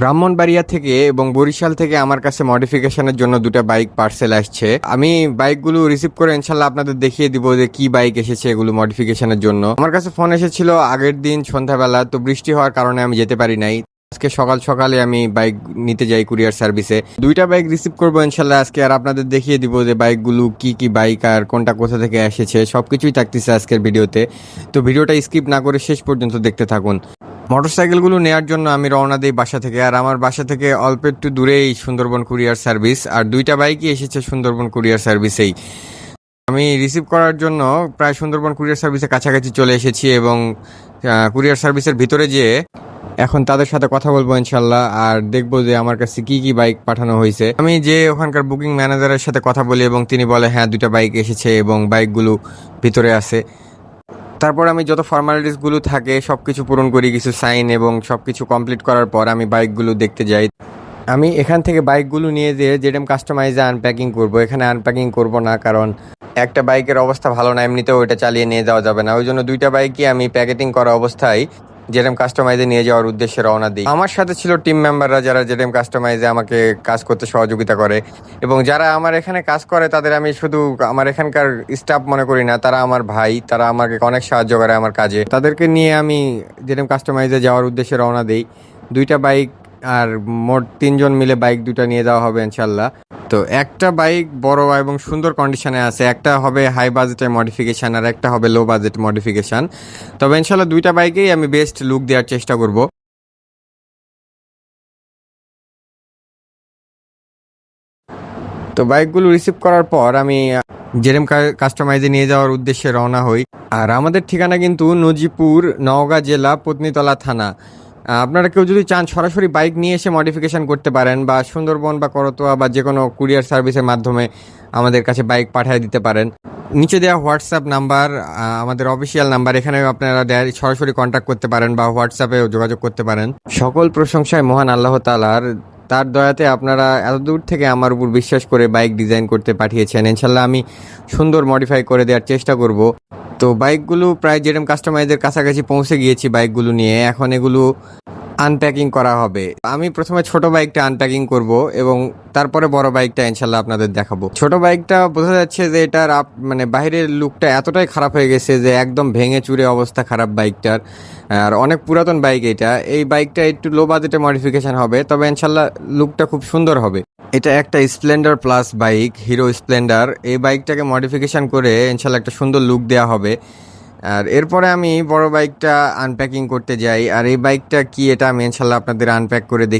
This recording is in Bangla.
ব্রাহ্মণবাড়িয়া থেকে এবং বরিশাল থেকে আমার কাছে মডিফিকেশনের জন্য দুটো বাইক পার্সেল আসছে। আমি বাইকগুলো রিসিভ করে ইনশাল্লাহ আপনাদের দেখিয়ে দিব যে কি বাইক এসেছে এগুলো মডিফিকেশনের জন্য। আমার কাছে ফোন এসেছিল আগের দিন সন্ধ্যাবেলা, তো বৃষ্টি হওয়ার কারণে আমি যেতে পারি নাই। আজকে সকাল সকালে আমি বাইক নিতে যাই কুরিয়ার সার্ভিসে। দুইটা বাইক রিসিভ করব ইনশাল্লাহ। আজকে আর আপনাদের দেখিয়ে দিব যে বাইকগুলো কি কি বাইক আর কোনটা কোথা থেকে এসেছে। সব কিছুই থাকতেছে আজকের ভিডিওতে। তো ভিডিওটা স্কিপ না করে শেষ পর্যন্ত দেখতে থাকুন। মোটরসাইকেলগুলো নেওয়ার জন্য আমি রওনা দিই বাসা থেকে। আর আমার বাসা থেকে অল্প একটু দূরেই সুন্দরবন কুরিয়ার সার্ভিস। আর দুইটা বাইকই এসেছে সুন্দরবন কুরিয়ার সার্ভিসেই। আমি রিসিভ করার জন্য প্রায় সুন্দরবন কুরিয়ার সার্ভিসের কাছাকাছি চলে এসেছি এবং কুরিয়ার সার্ভিসের ভিতরে যেয়ে এখন তাদের সাথে কথা বলব ইনশাল্লাহ, আর দেখব যে আমার কাছে কি কি বাইক পাঠানো হয়েছে। আমি যে ওখানকার বুকিং ম্যানেজারের সাথে কথা বলি এবং তিনি বলে হ্যাঁ দুটা বাইক এসেছে এবং বাইকগুলো ভিতরে আছে। তারপর আমি যত ফর্মালিটিসগুলো থাকে সব কিছু পূরণ করি, কিছু সাইন এবং সব কিছু কমপ্লিট করার পর আমি বাইকগুলো দেখতে যাই। আমি এখান থেকে বাইকগুলো নিয়ে যেয়ে যেরকম কাস্টমাইজে আনপ্যাকিং করব। এখানে আনপ্যাকিং করব না, কারণ একটা বাইকের অবস্থা ভালো না, এমনিতেও ওইটা চালিয়ে নিয়ে যাওয়া যাবে না। ওই জন্য দুইটা বাইকই আমি প্যাকেটিং করা অবস্থায় জেডেম কাস্টমাইজে নিয়ে যাওয়ার উদ্দেশ্যে রওনা দিই। আমার সাথে ছিল টিম মেম্বাররা যারা জেডেম কাস্টমাইজে আমাকে কাজ করতে সহযোগিতা করে এবং যারা আমার এখানে কাজ করে তাদের আমি শুধু আমার এখানকার স্টাফ মনে করি না, তারা আমার ভাই, তারা আমাকে অনেক সাহায্য করে আমার কাজে। তাদেরকে নিয়ে আমি জেডেম কাস্টমাইজে যাওয়ার উদ্দেশ্যে রওনা দিই। দুইটা বাইক আর মোট তিনজন মিলে বাইক দুটো নিয়ে যাওয়া হবে ইনশাল্লাহ তো একটা বাইক বড় এবং সুন্দর কন্ডিশনে আছে। একটা হবে হাই বাজেটের মডিফিকেশান আর একটা হবে লো বাজেট মডিফিকেশান তবে ইনশাল্লাহ দুইটা বাইকেই আমি বেস্ট লুক দেওয়ার চেষ্টা করব। তো বাইকগুলো রিসিভ করার পর আমি জেরেম কাস্টমাইজে নিয়ে যাওয়ার উদ্দেশ্যে রওনা হই। আর আমাদের ঠিকানা কিন্তু নজিপুর নওগাঁ জেলা পত্নীতলা থানা। আপনারা কেউ যদি চান সরাসরি বাইক নিয়ে এসে মডিফিকেশন করতে পারেন বা সুন্দরবন বা করতোয়া বা যে কোনো কুরিয়ার সার্ভিসের মাধ্যমে আমাদের কাছে বাইক পাঠিয়ে দিতে পারেন। নিচে দেওয়া হোয়াটসঅ্যাপ নাম্বার আমাদের অফিসিয়াল নাম্বার এখানে আপনারা ডাইরেক্ট সরাসরি কন্ট্যাক্ট করতে পারেন বা হোয়াটসঅ্যাপে যোগাযোগ করতে পারেন। সকল প্রশংসায় মহান আল্লাহ তালার তার দয়াতে আপনারা এত দূর থেকে আমার উপর বিশ্বাস করে বাইক ডিজাইন করতে পাঠিয়েছেন। ইনশাল্লাহ আমি সুন্দর মডিফাই করে দেওয়ার চেষ্টা করব। তো বাইকগুলো প্রায় যেরকম কাস্টমাইজের কাছাকাছি পৌঁছে গিয়েছি বাইকগুলো নিয়ে, এখন এগুলো আনপ্যাকিং করা হবে। আমি প্রথমে ছোট বাইকটা আনপ্যাকিং করব এবং তারপরে বড় বাইকটা ইনশাল্লাহ আপনাদের দেখাবো। ছোট বাইকটা বোঝা যাচ্ছে যে এটার আপ- মানে বাইরের লুকটা এতটাই খারাপ হয়ে গেছে যে একদম ভেঙে চুরে অবস্থা খারাপ বাইকটার। আর অনেক পুরাতন বাইক এটা। এই বাইকটা একটু লো বাজেটে মডিফিকেশন হবে, তবে ইনশাল্লাহ লুকটা খুব সুন্দর হবে। এটা একটা Splendor plus bike Hero Splendor এই বাইকটাকে মডিফিকেশান করে ইনশাল্লাহ একটা সুন্দর লুক দেওয়া হবে। আর এরপরে আমি বড় বাইকটা আনপ্যাকিং করতে যাই। আর এই বাইকটা কি, এটা আমি ইনশাল্লাহ আপনাদের আনপ্যাক করে দেখি।